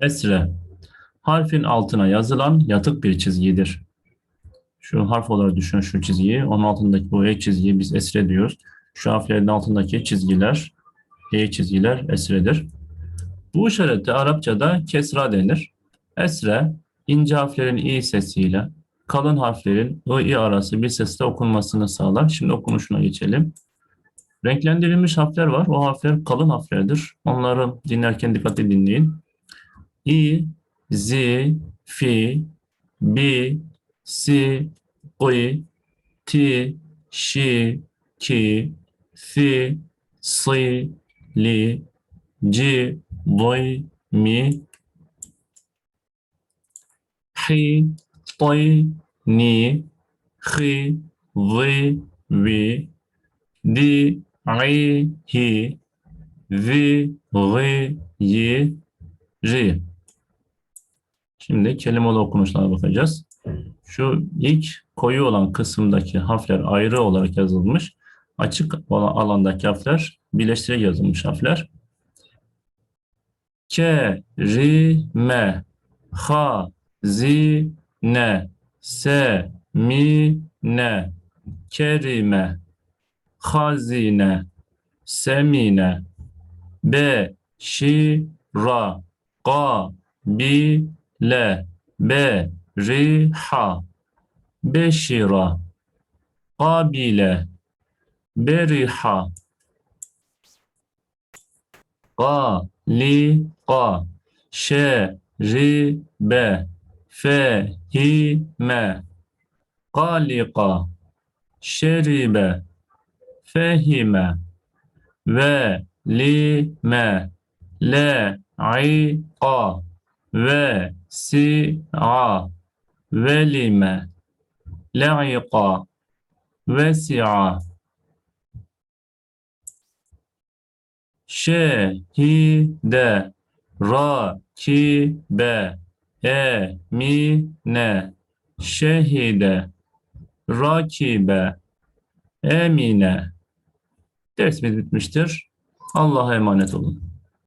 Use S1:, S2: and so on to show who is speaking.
S1: Esre. Harfin altına yazılan yatık bir çizgidir. Şu harf olarak düşün şu çizgiyi. Onun altındaki bu ek çizgiyi biz esre diyoruz. Şu harflerin altındaki çizgiler, e çizgiler esredir. Bu işarete Arapçada kesra denir. Esre, ince harflerin i sesiyle kalın harflerin ı i arası bir sesle okunmasını sağlar. Şimdi okunuşuna geçelim. Renklendirilmiş harfler var. O harfler kalın harflerdir. Onları dinlerken dikkatli dinleyin. İ, Z, Fi, Bi, Si, Gı, Ti, Şi, Ki, Fi, Si, Li, Ci, Dı, Mi, Hi, Tı, Ni, Hi, Zı, Vi, Di, I, Hi, Vi, Gı, Yi, Ri. Şimdi kelimeli okunuşlara bakacağız. Şu ilk koyu olan kısımdaki harfler ayrı olarak yazılmış. Açık olan alandaki harfler birleştirerek yazılmış harfler. Ke, ri, me, ha, zi, ne, se, mi, ne, kerime, hazine, semine, be, şi, ra, ga, bi, le, be, ri, ha, beşira, kabile, beriha, ga, li, ga, şe, ri, be, fe, hi, ve, li, me, le, i, a, ve, si, a, velime, le'iqa, vesi'a, şehide, rakibe, emine, şehide, rakibe, emine. Dersimiz bitmiştir. Allah'a emanet olun.